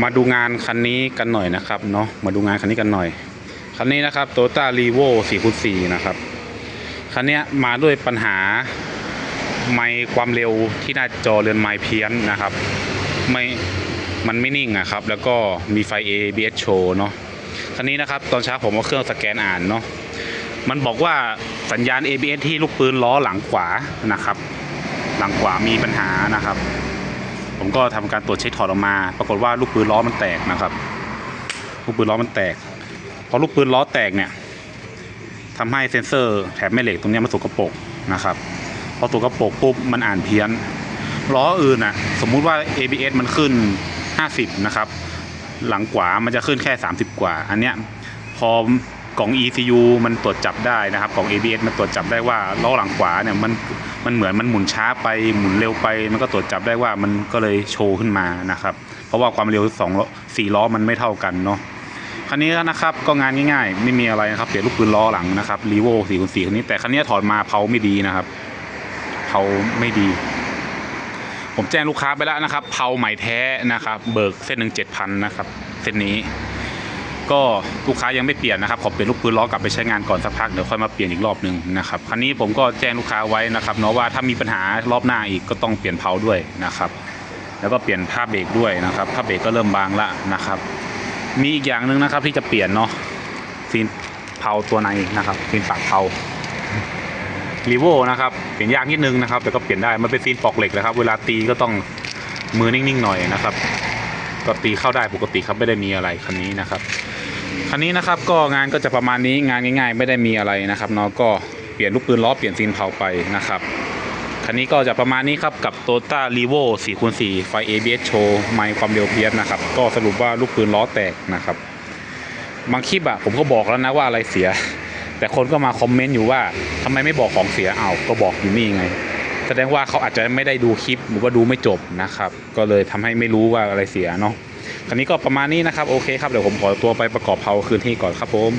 มาดูงานคันนี้กันหน่อยนะครับเนาะมาดูงานคันนี้กันหน่อย คันนี้นะครับโตต้ารีโว4คูณ4นะครับ คันนี้มาด้วยปัญหาไมค์ความเร็วที่หน้าจอเรือนไมค์เพี้ยนนะครับไม่มันไม่นิ่งอะครับ แล้วก็มีไฟ ABS โชว์เนาะคันนี้นะครับตอนเช้าผมเอาเครื่องสแกนอ่านเนาะมันบอกว่าสัญญาณ ABS ที่ลูกปืนล้อหลังขวานะครับ หลังขวามีปัญหานะครับ ผมก็ทำการตรวจเช็คถอดออกมา ปรากฏว่าลูกปืนล้อมันแตกนะครับ ลูกปืนล้อมันแตกพอลูกปืนล้อแตกเนี่ยทำให้เซ็นเซอร์แถบแม่เหล็กตรงนี้มันสกปรกนะครับพอสกรปรกปุ๊บมันอ่านเพี้ยนล้ออื่นน่ะสมมุติว่า ABS มันขึ้น 50 นะครับ หลังขวามันจะขึ้นแค่ 30 กว่า อันเนี้ยพอ กล่อง ECU มันตรวจจับได้นะครับกล่อง ABS มันตรวจจับได้ว่าล้อหลังขวาเนี่ยมันมันเหมือนมันหมุนช้าไปหมุนเร็วไป มันก็ตรวจจับได้ว่ามันก็เลยโชว์ขึ้นมานะครับ เพราะว่าความเร็วสองล้อสี่ล้อมันไม่เท่ากันเนาะคันนี้นะครับก็งานง่ายๆ ไม่มีอะไรนะครับเปลี่ยนลูกปืนล้อหลังนะครับรีโว่สี่คูณสี่คันนี้แต่คันนี้ถอดมาเผาไม่ดีนะครับเผาไม่ดี ผมแจ้งลูกค้าไปแล้วนะครับเผาใหม่แท้นะครับ เบิกเส้นหนึ่งเจ็ดพันนะครับ เส้นนี้ ก็ลูกค้ายังไม่เปลี่ยนนะครับขอเปลี่ยนลูกปืนล้อกลับไปใช้งานก่อนสักพักเดี๋ยวค่อยมาเปลี่ยนอีกรอบหนึ่งนะครับคันนี้ผมก็แจ้งลูกค้าไว้นะครับเนาะว่าถ้ามีปัญหารอบหน้าอีกก็ต้องเปลี่ยนเผาด้วยนะครับ แล้วก็เปลี่ยนผ้าเบรกด้วยนะครับผ้าเบรกก็เริ่มบางละนะครับ มีอีกอย่างหนึ่งนะครับที่จะเปลี่ยนเนาะซีนเผาตัวในนะครับซีนปากเผารีโวนะครับเปลี่ยนยากนิดนึงนะครับ แต่ก็เปลี่ยนได้มันเป็นซีนปอกเหล็กนะครับ เวลาตีก็ต้องมือนิ่งๆหน่อยนะครับ ก็ตีเข้าได้ปกติครับไม่ได้มีอะไรคันนี้นะครับ คันนี้นะครับก็งานก็จะประมาณนี้งานง่าย ๆ ไม่ได้มีอะไรนะครับเนาะก็เปลี่ยนลูกปืนล้อเปลี่ยนซีนเผาไปนะครับคันนี้ก็จะประมาณนี้ครับกับ t o ต้ารีโว4คูณ4ไฟ ABS โชว์ไมค์ความเร็วเพียสนะครับก็สรุปว่าลูกปืนล้อแตกนะครับบางคลิปอะผมก็บอกแล้วนะว่าอะไรเสีย แต่คนก็มาคอมเมนต์อยู่ว่าทำไมไม่บอกของเสียเอ้าก็บอกอยู่นี่ไง แสดงว่าเขาอาจจะไม่ได้ดูคลิปหรือว่าดูไม่จบนะครับ ก็เลยทำให้ไม่รู้ว่าอะไรเสียเนาะ คันนี้ก็ประมาณนี้นะครับโอเคครับเดี๋ยวผมขอตัวไปประกอบเผาคืนที่ก่อนครับผม